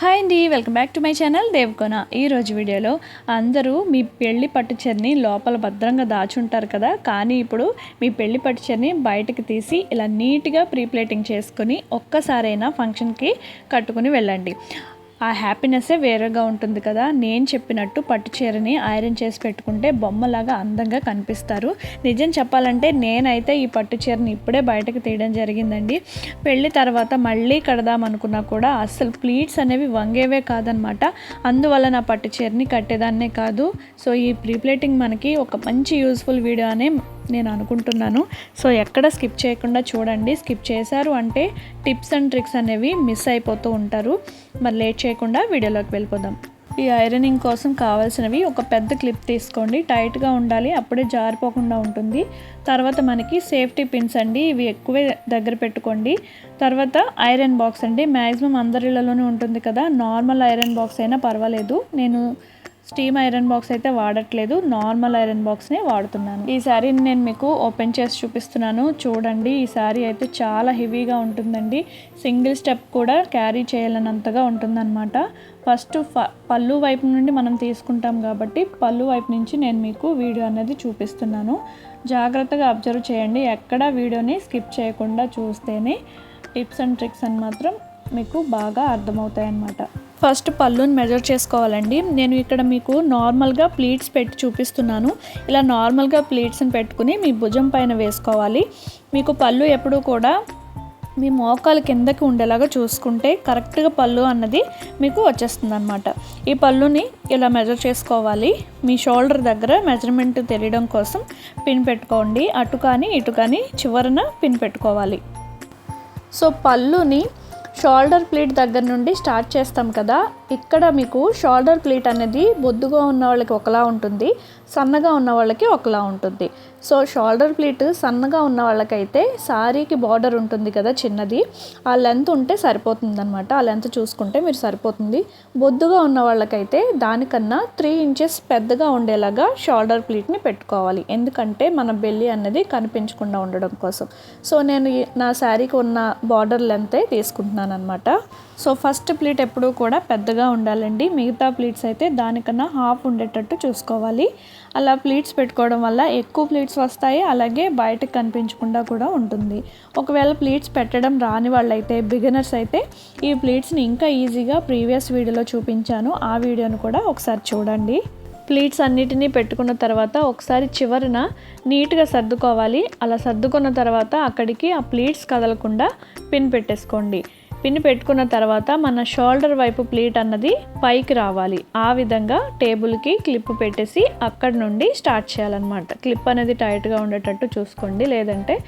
Hi అండి welcome back to my channel Devkona. ఈరోజు వీడియోలో అందరూ మీ పెళ్ళి పట్టుచీరని లోపల భద్రంగా దాచుంటారు కదా కానీ ఇప్పుడు మీ పెళ్ళి పట్టుచీరని బయటకు తీసి ఇలా నీట్గా ప్రీప్లేటింగ్ చేసుకుని చేసుకొని ఒక్కసారైనా ఫంక్షన్కి కట్టుకుని వెళ్ళండి. ఆ హ్యాపీనెస్సే వేరేగా ఉంటుంది కదా. నేను చెప్పినట్టు పట్టు చీరని ఐరన్ చేసి పెట్టుకుంటే బొమ్మలాగా అందంగా కనిపిస్తారు. నిజం చెప్పాలంటే నేనైతే ఈ పట్టు చీరని ఇప్పుడే బయటకు తీయడం జరిగిందండి. పెళ్ళి తర్వాత మళ్ళీ కడదాం అనుకున్నా కూడా అస్సలు ప్లీట్స్ అనేవి వంగేవే కాదనమాట. అందువల్ల నా పట్టు చీరని కట్టేదాన్నే కాదు. సో ఈ ప్రీప్లేటింగ్ మనకి ఒక మంచి యూస్ఫుల్ వీడియో అనే నేను అనుకుంటున్నాను. సో ఎక్కడ స్కిప్ చేయకుండా చూడండి. స్కిప్ చేశారు అంటే టిప్స్ అండ్ ట్రిక్స్ అనేవి మిస్ అయిపోతూ ఉంటారు. మరి లేట్ చేయకుండా వీడియోలోకి వెళ్ళిపోదాం. ఈ ఐరనింగ్ కోసం కావాల్సినవి ఒక పెద్ద క్లిప్ తీసుకోండి. టైట్గా ఉండాలి అప్పుడే జారిపోకుండా ఉంటుంది. తర్వాత మనకి సేఫ్టీ పిన్స్ అండి ఇవి ఎక్కువే దగ్గర పెట్టుకోండి. తర్వాత ఐరన్ బాక్స్ అండి. మ్యాక్సిమం అందరిలోనే ఉంటుంది కదా. నార్మల్ ఐరన్ బాక్స్ అయినా పర్వాలేదు. నేను స్టీమ్ ఐరన్ బాక్స్ అయితే వాడట్లేదు. నార్మల్ ఐరన్ బాక్స్నే వాడుతున్నాను. ఈ శారీని నేను మీకు ఓపెన్ చేసి చూపిస్తున్నాను. చూడండి ఈ శారీ అయితే చాలా హెవీగా ఉంటుందండి. సింగిల్ స్టెప్ కూడా క్యారీ చేయాలన్నంతగా ఉంటుందన్నమాట. ఫస్ట్ పళ్ళు వైపు నుండి మనం తీసుకుంటాం కాబట్టి పళ్ళు వైపు నుంచి నేను మీకు వీడియో అనేది చూపిస్తున్నాను. జాగ్రత్తగా అబ్జర్వ్ చేయండి. ఎక్కడ వీడియోని స్కిప్ చేయకుండా చూస్తేనే టిప్స్ అండ్ ట్రిక్స్ అని మాత్రం మీకు బాగా అర్థమవుతాయి అన్నమాట ఫస్ట్ పళ్ళుని మెజర్ చేసుకోవాలండి. నేను ఇక్కడ మీకు నార్మల్గా ప్లీట్స్ పెట్టి చూపిస్తున్నాను. ఇలా నార్మల్గా ప్లీట్స్ని పెట్టుకుని మీ భుజం పైన వేసుకోవాలి. మీకు పళ్ళు ఎప్పుడూ కూడా మీ మోకాలు కిందకి ఉండేలాగా చూసుకుంటే కరెక్ట్గా పళ్ళు అన్నది మీకు వచ్చేస్తుంది అనమాట ఈ పళ్ళుని ఇలా మెజర్ చేసుకోవాలి. మీ షోల్డర్ దగ్గర మెజర్మెంట్ తెలియడం కోసం పిన్ పెట్టుకోండి. అటు కానీ ఇటు కానీ చివరన పిన్ పెట్టుకోవాలి. సో పళ్ళుని షోల్డర్ ప్లీట్ దగ్గర నుండి స్టార్ట్ చేస్తాం కదా. ఇక్కడ మీకు షోల్డర్ ప్లీట్ అనేది బొద్దుగా ఉన్న వాళ్ళకి ఒకలా ఉంటుంది. సన్నగా ఉన్న వాళ్ళకి ఒకలా ఉంటుంది. సో షోల్డర్ ప్లీట్ సన్నగా ఉన్న వాళ్ళకైతే శారీకి బార్డర్ ఉంటుంది కదా చిన్నది. ఆ లెంత్ ఉంటే సరిపోతుంది అనమాట ఆ లెంత్ చూసుకుంటే మీరు సరిపోతుంది. బొద్దుగా ఉన్న వాళ్ళకైతే దానికన్నా త్రీ ఇంచెస్ పెద్దగా ఉండేలాగా షోల్డర్ ప్లీట్ని పెట్టుకోవాలి. ఎందుకంటే మన బెల్లి అన్నది కనిపించకుండా ఉండడం కోసం. సో నేను నా శారీకి ఉన్న బార్డర్ లెంతే తీసుకుంటున్నాను అనమాట సో ఫస్ట్ ప్లీట్ ఎప్పుడూ కూడా పెద్దగా ఉండాలండి. మిగతా ప్లీట్స్ అయితే దానికన్నా హాఫ్ ఉండేటట్టు చూసుకోవాలి. అలా ప్లీట్స్ పెట్టుకోవడం వల్ల ఎక్కువ ప్లీట్స్ వస్తాయి అలాగే బయటకు కనిపించకుండా కూడా ఉంటుంది. ఒకవేళ ప్లీట్స్ పెట్టడం రాని వాళ్ళైతే బిగినర్స్ అయితే ఈ ప్లీట్స్ని ఇంకా ఈజీగా ప్రీవియస్ వీడియోలో చూపించాను. ఆ వీడియోను కూడా ఒకసారి చూడండి. ప్లీట్స్ అన్నిటినీ పెట్టుకున్న తర్వాత ఒకసారి చివరన నీట్గా సర్దుకోవాలి. అలా సర్దుకున్న తర్వాత అక్కడికి ఆ ప్లీట్స్ కదలకుండా పిన్ పెట్టేసుకోండి. పిన్ పెట్టుకున్న తర్వాత మన షోల్డర్ వైపు ప్లీట్ అన్నది పైకి రావాలి. ఆ విధంగా టేబుల్కి క్లిప్ పెట్టేసి అక్కడ నుండి స్టార్ట్ చేయాలన్నమాట. క్లిప్ అనేది టైట్గా ఉండేటట్టు చూసుకోండి. లేదంటే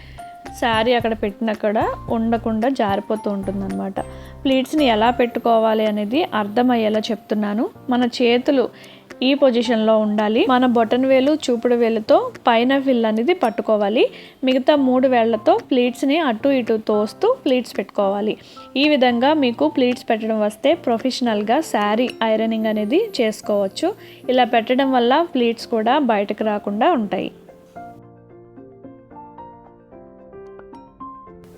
శారీ అక్కడ పెట్టినక్కడ ఉండకుండా జారిపోతూ ఉంటుందన్నమాట. ప్లీట్స్ని ఎలా పెట్టుకోవాలి అనేది అర్థమయ్యేలా చెప్తున్నాను. మన చేతులు ఈ పొజిషన్లో ఉండాలి. మన బొటన్ వేలు చూపుడు వేలుతో పైన ఫిల్ అనేది పట్టుకోవాలి. మిగతా మూడు వేళ్ళతో ప్లీట్స్ని అటు ఇటు తోస్తూ ప్లీట్స్ పెట్టుకోవాలి. ఈ విధంగా మీకు ప్లీట్స్ పెట్టడం వస్తే ప్రొఫెషనల్గా శారీ ఐరనింగ్ అనేది చేసుకోవచ్చు. ఇలా పెట్టడం వల్ల ప్లీట్స్ కూడా బయటకు రాకుండా ఉంటాయి.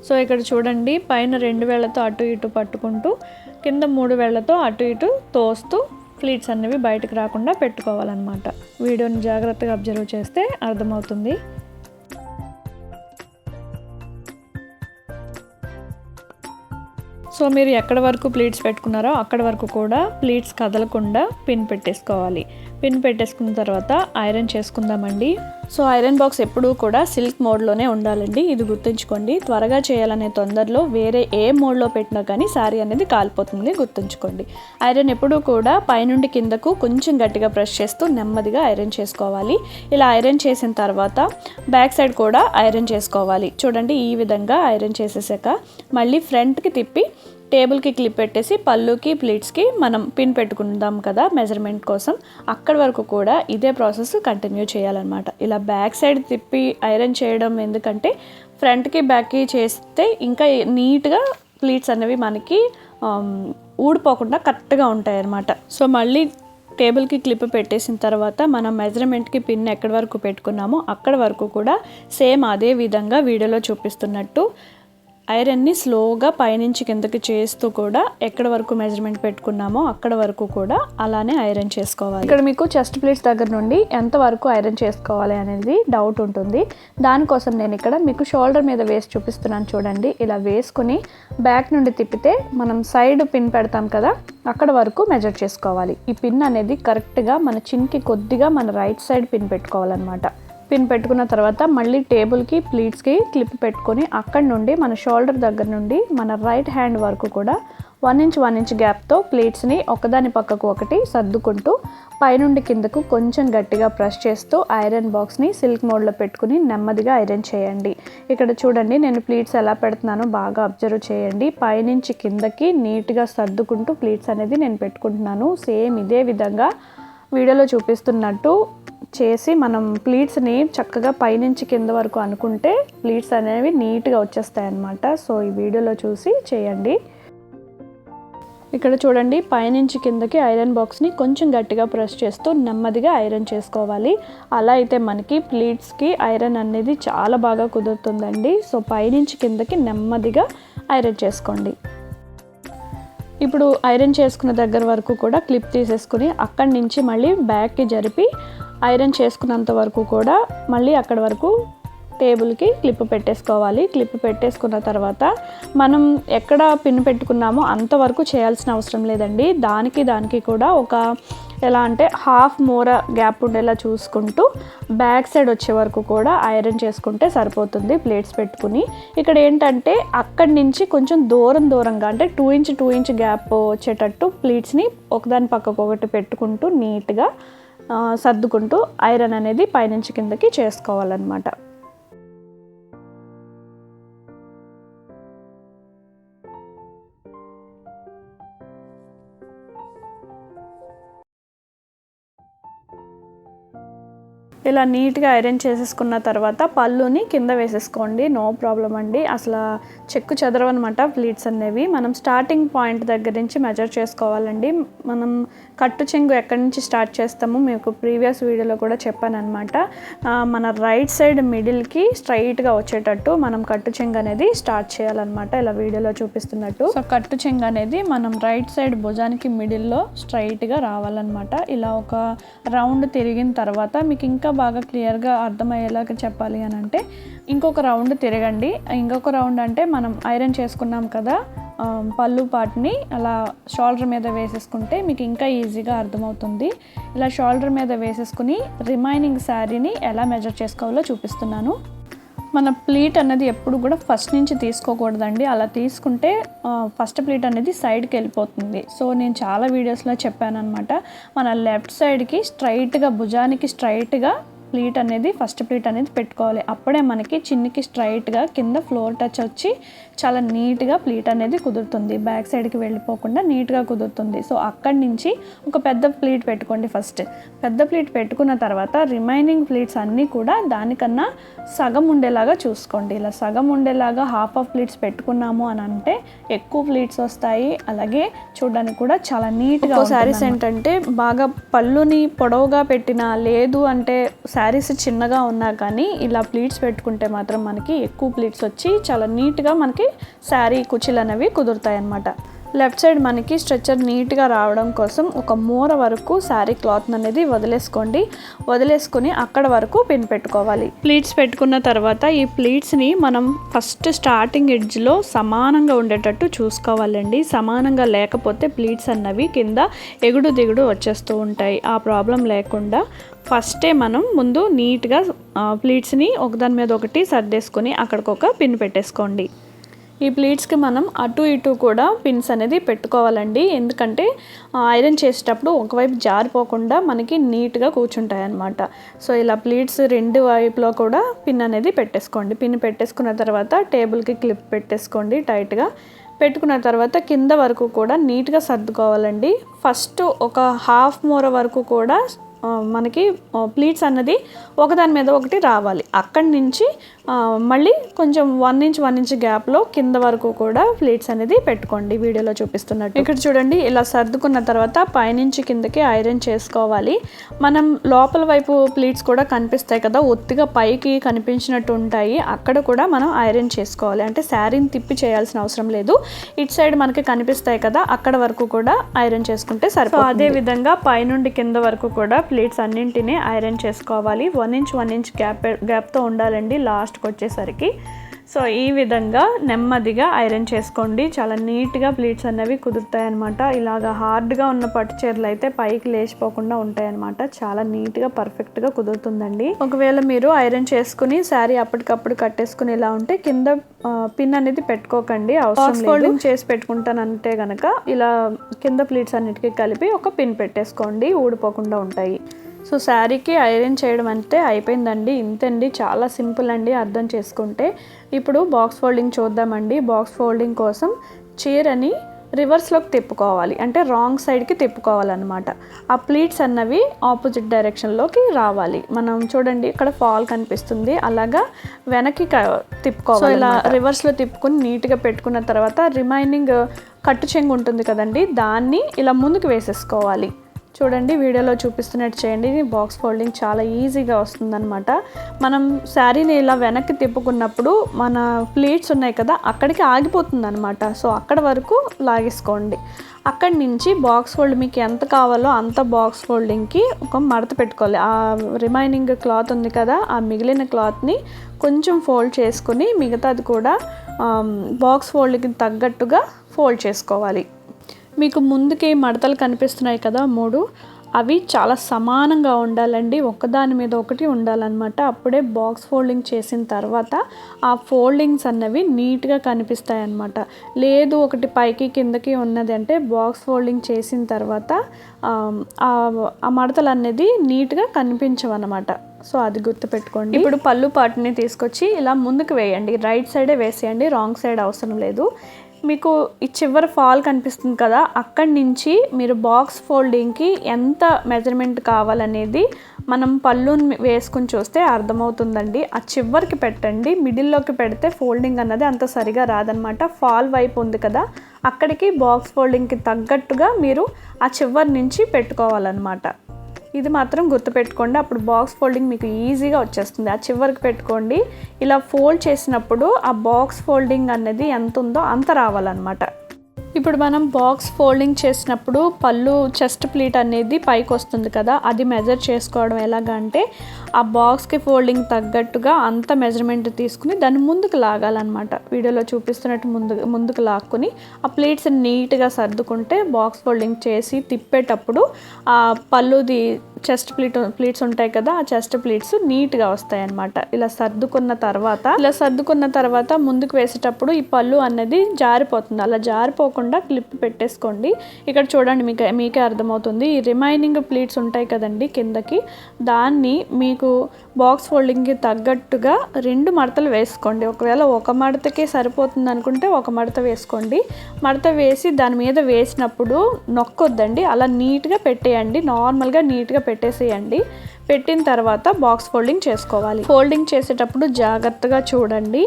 సో ఇక్కడ చూడండి. పైన రెండు వేళ్ళతో అటు ఇటు పట్టుకుంటూ కింద మూడు వేళ్ళతో అటు ఇటు తోస్తూ ఫ్లీట్స్ అనేవి బయటకు రాకుండా పెట్టుకోవాలన్నమాట. వీడియోని జాగ్రత్తగా అబ్జర్వ్ చేస్తే అర్థమవుతుంది. సో మీరు ఎక్కడ వరకు ప్లీట్స్ పెట్టుకున్నారో అక్కడ వరకు కూడా ప్లీట్స్ కదలకుండా పిన్ పెట్టేసుకోవాలి. పిన్ పెట్టేసుకున్న తర్వాత ఐరన్ చేసుకుందామండి. సో ఐరన్ బాక్స్ ఎప్పుడూ కూడా సిల్క్ మోడ్లోనే ఉండాలండి. ఇది గుర్తుంచుకోండి. త్వరగా చేయాలనే తొందరలో వేరే ఏ మోడ్లో పెట్టినా కానీ శారీ అనేది కాలిపోతుంది. గుర్తుంచుకోండి. ఐరన్ ఎప్పుడూ కూడా పైనుండి కిందకు కొంచెం గట్టిగా ప్రెస్ చేస్తూ నెమ్మదిగా ఐరన్ చేసుకోవాలి. ఇలా ఐరన్ చేసిన తర్వాత బ్యాక్ సైడ్ కూడా ఐరన్ చేసుకోవాలి. చూడండి ఈ విధంగా ఐరన్ చేసేసాక మళ్ళీ ఫ్రంట్కి తిప్పి టేబుల్కి క్లిప్ పెట్టేసి పళ్ళుకి ప్లీట్స్కి మనం పిన్ పెట్టుకుందాం కదా మెజర్మెంట్ కోసం. అక్కడి వరకు కూడా ఇదే ప్రాసెస్ కంటిన్యూ చేయాలన్నమాట. ఇలా బ్యాక్ సైడ్ తిప్పి ఐరన్ చేయడం ఎందుకంటే ఫ్రంట్కి బ్యాక్కి చేస్తే ఇంకా నీట్గా ప్లీట్స్ అనేవి మనకి ఊడిపోకుండా కరెక్ట్గా ఉంటాయి అన్నమాట సో మళ్ళీ టేబుల్కి క్లిప్ పెట్టేసిన తర్వాత మనం మెజర్మెంట్కి పిన్ ఎక్కడి వరకు పెట్టుకున్నామో అక్కడి వరకు కూడా సేమ్ అదే విధంగా వీడియోలో చూపిస్తున్నట్టు ఐరన్ని స్లోగా పైనుంచి కిందకి చేస్తూ కూడా ఎక్కడ వరకు మెజర్మెంట్ పెట్టుకున్నామో అక్కడ వరకు కూడా అలానే ఐరన్ చేసుకోవాలి. ఇక్కడ మీకు చెస్ట్ ప్లేట్స్ దగ్గర నుండి ఎంత వరకు ఐరన్ చేసుకోవాలి అనేది డౌట్ ఉంటుంది. దానికోసం నేను ఇక్కడ మీకు షోల్డర్ మీద వేసి చూపిస్తున్నాను చూడండి. ఇలా వేసుకుని బ్యాక్ నుండి తిప్పితే మనం సైడ్ పిన్ పెడతాం కదా అక్కడ వరకు మెజర్ చేసుకోవాలి. ఈ పిన్ అనేది కరెక్ట్గా మన చిన్కి కొద్దిగా మన రైట్ సైడ్ పిన్ పెట్టుకోవాలన్నమాట. పిన్ పెట్టుకున్న తర్వాత మళ్ళీ టేబుల్కి ప్లీట్స్కి క్లిప్ పెట్టుకొని అక్కడ నుండి మన షోల్డర్ దగ్గర నుండి మన రైట్ హ్యాండ్ వరకు కూడా వన్ ఇంచ్ వన్ ఇంచ్ గ్యాప్తో ప్లేట్స్ని ఒకదాని పక్కకు ఒకటి సర్దుకుంటూ పైనుండి కిందకు కొంచెం గట్టిగా ప్రెస్ చేస్తూ ఐరన్ బాక్స్ని సిల్క్ మోడ్లో పెట్టుకుని నెమ్మదిగా ఐరన్ చేయండి. ఇక్కడ చూడండి నేను ప్లీట్స్ ఎలా పెడుతున్నానో బాగా అబ్జర్వ్ చేయండి. పైనుంచి కిందకి నీట్గా సర్దుకుంటూ ప్లీట్స్ అనేది నేను పెట్టుకుంటున్నాను. సేమ్ ఇదే విధంగా వీడియోలో చూపిస్తున్నట్టు చేసి మనం ప్లీట్స్ని చక్కగా పైనుంచి కింద వరకు అనుకుంటే ప్లీట్స్ అనేవి నీట్గా వచ్చేస్తాయి అన్నమాట సో ఈ వీడియోలో చూసి చేయండి. ఇక్కడ చూడండి పైనుంచి కిందకి ఐరన్ బాక్స్ని కొంచెం గట్టిగా ప్రెస్ చేస్తూ నెమ్మదిగా ఐరన్ చేసుకోవాలి. అలా అయితే మనకి ప్లీట్స్కి ఐరన్ అనేది చాలా బాగా కుదురుతుందండి. సో పైనుంచి కిందకి నెమ్మదిగా ఐరన్ చేసుకోండి. ఇప్పుడు ఐరన్ చేసుకున్న దగ్గర వరకు కూడా క్లిప్ తీసేసుకుని అక్కడి నుంచి మళ్ళీ బ్యాక్కి జరిపి ఐరన్ చేసుకున్నంత వరకు కూడా మళ్ళీ అక్కడ వరకు టేబుల్కి క్లిప్ పెట్టేసుకోవాలి. క్లిప్ పెట్టేసుకున్న తర్వాత మనం ఎక్కడ పిన్ పెట్టుకున్నామో అంతవరకు చేయాల్సిన అవసరం లేదండి. దానికి దానికి కూడా ఒక ఎలా అంటే హాఫ్ మోర గ్యాప్ ఉండేలా చూసుకుంటూ బ్యాక్ సైడ్ వచ్చే వరకు కూడా ఐరన్ చేసుకుంటే సరిపోతుంది ప్లేట్స్ పెట్టుకుని. ఇక్కడ ఏంటంటే అక్కడి నుంచి కొంచెం దూరం దూరంగా అంటే two inch two inch gap వచ్చేటట్టు ప్లేట్స్ని ఒకదాని పక్కకు ఒకటి పెట్టుకుంటూ నీట్గా సర్దుకుంటూ ఐరన్ అనేది పైనుంచి కిందకి చేసుకోవాలన్నమాట. ఇలా నీట్గా ఐరన్ చేసేసుకున్న తర్వాత పళ్ళుని కింద వేసేసుకోండి. నో ప్రాబ్లం అండి. అసలు చెక్కు చెదరవన్నమాట ప్లీట్స్ అనేవి. మనం స్టార్టింగ్ పాయింట్ దగ్గర నుంచి మెజర్ చేసుకోవాలండి. మనం కట్టు చెంగు ఎక్కడి నుంచి స్టార్ట్ చేస్తామో మీకు ప్రీవియస్ వీడియోలో కూడా చెప్పానమాట మన రైట్ సైడ్ మిడిల్కి స్ట్రైట్గా వచ్చేటట్టు మనం కట్టు చెంగు అనేది స్టార్ట్ చేయాలన్నమాట. ఇలా వీడియోలో చూపిస్తున్నట్టు. సో కట్టు చెంగు అనేది మనం రైట్ సైడ్ భుజానికి మిడిల్లో స్ట్రైట్గా రావాలన్నమాట. ఇలా ఒక రౌండ్ తిరిగిన తర్వాత మీకు ఇంకా బాగా క్లియర్గా అర్థమయ్యేలాగా చెప్పాలి అని అంటే ఇంకొక రౌండ్ తిరగండి. ఇంకొక రౌండ్ అంటే మనం ఐరన్ చేసుకున్నాం కదా పళ్ళు పాటిని అలా షోల్డర్ మీద వేసేసుకుంటే మీకు ఇంకా ఈజీగా అర్థమవుతుంది. ఇలా షోల్డర్ మీద వేసేసుకుని రిమైనింగ్ శారీని ఎలా మెజర్ చేసుకోవాలో చూపిస్తున్నాను. మన ప్లీట్ అన్నది ఎప్పుడు కూడా ఫస్ట్ నుంచి తీసుకోకూడదండి. అలా తీసుకుంటే ఫస్ట్ ప్లీట్ అనేది సైడ్కి వెళ్ళిపోతుంది. సో నేను చాలా వీడియోస్లో చెప్పాను అనమాట మన లెఫ్ట్ సైడ్కి స్ట్రైట్గా భుజానికి స్ట్రైట్గా ప్లీట్ అనేది ఫస్ట్ ప్లీట్ అనేది పెట్టుకోవాలి. అప్పుడే మనకి చిన్నికి స్ట్రైట్గా కింద ఫ్లోర్ టచ్ వచ్చి చాలా నీట్గా ప్లీట్ అనేది కుదురుతుంది. బ్యాక్ సైడ్కి వెళ్ళిపోకుండా నీట్గా కుదురుతుంది. సో అక్కడి నుంచి ఒక పెద్ద ప్లీట్ పెట్టుకోండి ఫస్ట్. పెద్ద ప్లీట్ పెట్టుకున్న తర్వాత రిమైనింగ్ ప్లీట్స్ అన్నీ కూడా దానికన్నా సగం ఉండేలాగా చూసుకోండి. ఇలా సగం ఉండేలాగా హాఫ్ ఆఫ్ ప్లీట్స్ పెట్టుకున్నాము అని అంటే ఎక్కువ ప్లీట్స్ వస్తాయి. అలాగే చూడడానికి కూడా చాలా నీట్గా శారీస్ ఏంటంటే బాగా పళ్ళుని పొడవుగా పెట్టినా లేదు అంటే శారీస్ చిన్నగా ఉన్నా కానీ ఇలా ప్లీట్స్ పెట్టుకుంటే మాత్రం మనకి ఎక్కువ ప్లీట్స్ వచ్చి చాలా నీట్గా మనకి శారీ కుర్చీలు అనేవి కుదురుతాయి అన్నమాట లెఫ్ట్ సైడ్ మనకి స్ట్రెచ్చర్ నీట్గా రావడం కోసం ఒక మూర వరకు శారీ క్లాత్ అనేది వదిలేసుకోండి. వదిలేసుకుని అక్కడ వరకు పిన్ పెట్టుకోవాలి. ప్లీట్స్ పెట్టుకున్న తర్వాత ఈ ప్లీట్స్ని మనం ఫస్ట్ స్టార్టింగ్ ఎడ్జ్లో సమానంగా ఉండేటట్టు చూసుకోవాలండి. సమానంగా లేకపోతే ప్లీట్స్ అన్నవి కింద ఎగుడు దిగుడు వచ్చేస్తూ ఉంటాయి. ఆ ప్రాబ్లం లేకుండా ఫస్టే మనం ముందు నీట్గా ప్లీట్స్ని ఒకదాని మీద ఒకటి సర్దేసుకొని అక్కడికి ఒక పిన్ పెట్టేసుకోండి. ఈ ప్లీట్స్కి మనం అటు ఇటు కూడా పిన్స్ అనేది పెట్టుకోవాలండి. ఎందుకంటే ఐరన్ చేసేటప్పుడు ఒకవైపు జారిపోకుండా మనకి నీట్గా కూర్చుంటాయి అన్నమాట సో ఇలా ప్లీట్స్ రెండు వైపులో కూడా పిన్ అనేది పెట్టేసుకోండి. పిన్ పెట్టేసుకున్న తర్వాత టేబుల్కి క్లిప్ పెట్టేసుకోండి టైట్గా. పెట్టుకున్న తర్వాత కింద వరకు కూడా నీట్గా సర్దుకోవాలండి. ఫస్ట్ ఒక హాఫ్ మూర వరకు కూడా మనకి ప్లీట్స్ అన్నది ఒకదాని మీద ఒకటి రావాలి. అక్కడి నుంచి మళ్ళీ కొంచెం వన్ ఇంచ్ వన్ ఇంచ్ గ్యాప్లో కింద వరకు కూడా ప్లీట్స్ అనేది పెట్టుకోండి. వీడియోలో చూపిస్తున్నట్టు. ఇక్కడ చూడండి ఇలా సర్దుకున్న తర్వాత పైనుంచి కిందకి ఐరన్ చేసుకోవాలి. మనం లోపల వైపు ప్లీట్స్ కూడా కనిపిస్తాయి కదా ఒత్తిగా పైకి కనిపించినట్టు ఉంటాయి. అక్కడ కూడా మనం ఐరన్ చేసుకోవాలి. అంటే శారీని తిప్పి చేయాల్సిన అవసరం లేదు. ఇటు సైడ్ మనకి కనిపిస్తాయి కదా అక్కడ వరకు కూడా ఐరన్ చేసుకుంటే సరిపోతుంది అదే విధంగా పైనుండి కింద వరకు కూడా ప్లేట్స్ అన్నింటినీ ఐరన్ చేసుకోవాలి. One inch one inch gap గ్యాప్తో ఉండాలండి. లాస్ట్కి వచ్చేసరికి సో ఈ విధంగా నెమ్మదిగా ఐరన్ చేసుకోండి. చాలా నీట్గా ప్లీట్స్ అనేవి కుదురుతాయి అనమాట ఇలాగ హార్డ్గా ఉన్న పట్టు చీరలు అయితే పైకి లేచిపోకుండా ఉంటాయి అనమాట చాలా నీట్గా పర్ఫెక్ట్గా కుదురుతుందండి. ఒకవేళ మీరు ఐరన్ చేసుకుని శారీ అప్పటికప్పుడు కట్టేసుకుని ఇలా ఉంటే కింద పిన్ అనేది పెట్టుకోకండి. అవసరం ఫోల్డింగ్ చేసి పెట్టుకుంటానంటే గనక. ఇలా కింద ప్లీట్స్ అన్నిటికీ కలిపి ఒక పిన్ పెట్టేసుకోండి. ఊడిపోకుండా ఉంటాయి. సో శారీకి ఐరన్ చేయడం అంటే అయిపోయిందండి. ఇంతండి చాలా సింపుల్ అండి అర్థం చేసుకుంటే. ఇప్పుడు బాక్స్ ఫోల్డింగ్ చూద్దామండి. బాక్స్ ఫోల్డింగ్ కోసం చీరని రివర్స్లోకి తిప్పుకోవాలి. అంటే రాంగ్ సైడ్కి తిప్పుకోవాలన్నమాట. ఆ ప్లీట్స్ అన్నవి ఆపోజిట్ డైరెక్షన్లోకి రావాలి. మనం చూడండి ఇక్కడ ఫాల్ కనిపిస్తుంది. అలాగా వెనక్కి తిప్పుకోవాలి సో ఇలా రివర్స్లో తిప్పుకొని నీట్గా పెట్టుకున్న తర్వాత రిమైనింగ్ కట్టు చెంగు ఉంటుంది కదండి దాన్ని ఇలా ముందుకు వేసేసుకోవాలి. చూడండి వీడియోలో చూపిస్తున్నట్టు చేయండి. బాక్స్ ఫోల్డింగ్ చాలా ఈజీగా వస్తుందన్నమాట. మనం శారీని ఇలా వెనక్కి తిప్పుకున్నప్పుడు మన ప్లేట్స్ ఉన్నాయి కదా అక్కడికి ఆగిపోతుంది అనమాట సో అక్కడ వరకు లాగేసుకోండి. అక్కడి నుంచి బాక్స్ ఫోల్డ్ మీకు ఎంత కావాలో అంత బాక్స్ ఫోల్డింగ్కి ఒక మడత పెట్టుకోవాలి. ఆ రిమైనింగ్ క్లాత్ ఉంది కదా ఆ మిగిలిన క్లాత్ని కొంచెం ఫోల్డ్ చేసుకుని మిగతాది కూడా బాక్స్ ఫోల్డ్కి తగ్గట్టుగా ఫోల్డ్ చేసుకోవాలి. మీకు ముందుకి మడతలు కనిపిస్తున్నాయి కదా మూడు. అవి చాలా సమానంగా ఉండాలండి. ఒకదాని మీద ఒకటి ఉండాలన్నమాట. అప్పుడే బాక్స్ ఫోల్డింగ్ చేసిన తర్వాత ఆ ఫోల్డింగ్స్ అన్నవి నీట్గా కనిపిస్తాయి అన్నమాట లేదు ఒకటి పైకి కిందకి ఉన్నది అంటే బాక్స్ ఫోల్డింగ్ చేసిన తర్వాత ఆ ఆ మడతలు అనేది నీట్గా కనిపించవు అన్నమాట సో అది గుర్తుపెట్టుకోండి. ఇప్పుడు పళ్ళు పాటుని తీసుకొచ్చి ఇలా ముందుకు వేయండి. రైట్ సైడే వేసేయండి. రాంగ్ సైడ్ అవసరం లేదు. మీకు ఈ చివరి ఫాల్ కనిపిస్తుంది కదా అక్కడి నుంచి మీరు బాక్స్ ఫోల్డింగ్కి ఎంత మెజర్మెంట్ కావాలనేది మనం పళ్ళుని వేసుకుని చూస్తే అర్థమవుతుందండి. ఆ చివరికి పెట్టండి మిడిల్లోకి పెడితే ఫోల్డింగ్ అన్నది అంత సరిగా రాదనమాట ఫాల్ వైపు ఉంది కదా అక్కడికి బాక్స్ ఫోల్డింగ్కి తగ్గట్టుగా మీరు ఆ చివరి నుంచి పెట్టుకోవాలన్నమాట. ఇది మాత్రం గుర్తుపెట్టుకోండి. అప్పుడు బాక్స్ ఫోల్డింగ్ మీకు ఈజీగా వచ్చేస్తుంది. ఆ చివరికి పెట్టుకోండి. ఇలా ఫోల్డ్ చేసినప్పుడు ఆ బాక్స్ ఫోల్డింగ్ అనేది ఎంత ఉందో అంత రావాలన్నమాట. ఇప్పుడు మనం బాక్స్ ఫోల్డింగ్ చేసినప్పుడు పళ్ళు చెస్ట్ ప్లీట్ అనేది పైకి వస్తుంది కదా అది మెజర్ చేసుకోవడం ఎలాగ అంటే ఆ బాక్స్కి ఫోల్డింగ్ తగ్గట్టుగా అంత మెజర్మెంట్ తీసుకుని దాన్ని ముందుకు లాగాలన్నమాట. వీడియోలో చూపిస్తున్నట్టు ముందు ముందుకు లాక్కుని ఆ ప్లేట్స్ నీట్గా సర్దుకుంటే బాక్స్ ఫోల్డింగ్ చేసి తిప్పేటప్పుడు ఆ పళ్ళుది చెస్ట్ ప్లీట్ ప్లీట్స్ ఉంటాయి కదా ఆ చెస్ట్ ప్లీట్స్ నీట్గా వస్తాయి అన్నమాట ఇలా సర్దుకున్న తర్వాత ఇలా సర్దుకున్న తర్వాత ముందుకు వేసేటప్పుడు ఈ పళ్ళు అనేది జారిపోతుంది. అలా జారిపోకుండా క్లిప్ పెట్టేసుకోండి. ఇక్కడ చూడండి మీకు మీకే అర్థమవుతుంది. ఈ రిమైనింగ్ ప్లీట్స్ ఉంటాయి కదండి కిందకి. దాన్ని మీకు బాక్స్ ఫోల్డింగ్కి తగ్గట్టుగా రెండు మడతలు వేసుకోండి. ఒకవేళ ఒక మడతకే సరిపోతుంది అనుకుంటే ఒక మడత వేసుకోండి. మడత వేసి దాని మీద వేసినప్పుడు నొక్కొద్దండి. అలా నీట్గా పెట్టేయండి. నార్మల్గా నీట్గా పెట్టేసేయండి. పెట్టిన తర్వాత బాక్స్ ఫోల్డింగ్ చేసుకోవాలి. ఫోల్డింగ్ చేసేటప్పుడు జాగ్రత్తగా చూడండి.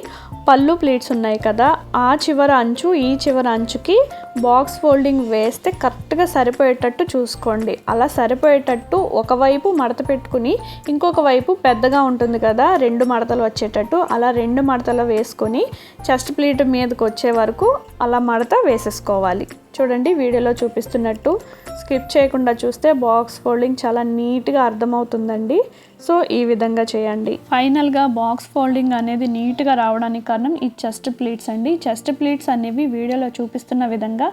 పళ్ళు ప్లీట్స్ ఉన్నాయి కదా ఆ చివర అంచు ఈ చివర అంచుకి బాక్స్ ఫోల్డింగ్ వేస్తే కరెక్ట్గా సరిపోయేటట్టు చూసుకోండి. అలా సరిపోయేటట్టు ఒకవైపు మడత పెట్టుకుని ఇంకొక వైపు పెద్దగా ఉంటుంది కదా రెండు మడతలు వచ్చేటట్టు అలా రెండు మడతలు వేసుకొని చెస్ట్ ప్లేట్ మీదకి వచ్చే వరకు అలా మడత వేసేసుకోవాలి. చూడండి వీడియోలో చూపిస్తున్నట్టు. స్కిప్ చేయకుండా చూస్తే బాక్స్ ఫోల్డింగ్ చాలా నీట్గా అర్థమవుతుందండి. సో ఈ విధంగా చేయండి. ఫైనల్గా బాక్స్ ఫోల్డింగ్ అనేది నీట్గా రావడానికి కారణం ఈ చెస్ట్ ప్లీట్స్ అండి. చెస్ట్ ప్లీట్స్ అనేవి వీడియోలో చూపిస్తున్న విధంగా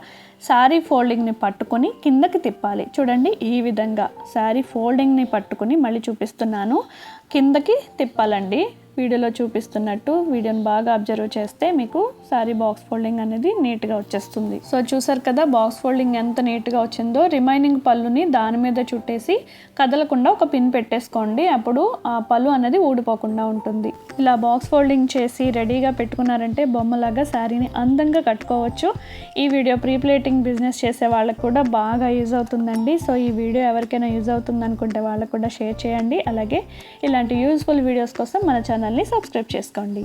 శారీ ఫోల్డింగ్ని పట్టుకొని కిందకి తిప్పాలి. చూడండి ఈ విధంగా శారీ ఫోల్డింగ్ని పట్టుకొని మళ్ళీ చూపిస్తున్నాను. కిందకి తిప్పాలండి. వీడియోలో చూపిస్తున్నట్టు వీడియోని బాగా అబ్జర్వ్ చేస్తే మీకు శారీ బాక్స్ ఫోల్డింగ్ అనేది నీట్గా వచ్చేస్తుంది. సో చూసారు కదా బాక్స్ ఫోల్డింగ్ ఎంత నీట్గా వచ్చిందో. రిమైనింగ్ పళ్ళుని దాని మీద చుట్టేసి కదలకుండా ఒక పిన్ పెట్టేసుకోండి. అప్పుడు ఆ పళ్ళు అనేది ఊడిపోకుండా ఉంటుంది. ఇలా బాక్స్ ఫోల్డింగ్ చేసి రెడీగా పెట్టుకున్నారంటే బొమ్మలాగా శారీని అందంగా కట్టుకోవచ్చు. ఈ వీడియో ప్రీప్లేటింగ్ బిజినెస్ చేసే వాళ్ళకి కూడా బాగా యూజ్ అవుతుందండి. సో ఈ వీడియో ఎవరికైనా యూజ్ అవుతుంది అనుకుంటే వాళ్ళకు కూడా షేర్ చేయండి. అలాగే ఇలా ఇలాంటి యూజ్ఫుల్ వీడియోస్ కోసం మన ఛానల్ని సబ్స్క్రైబ్ చేసుకోండి.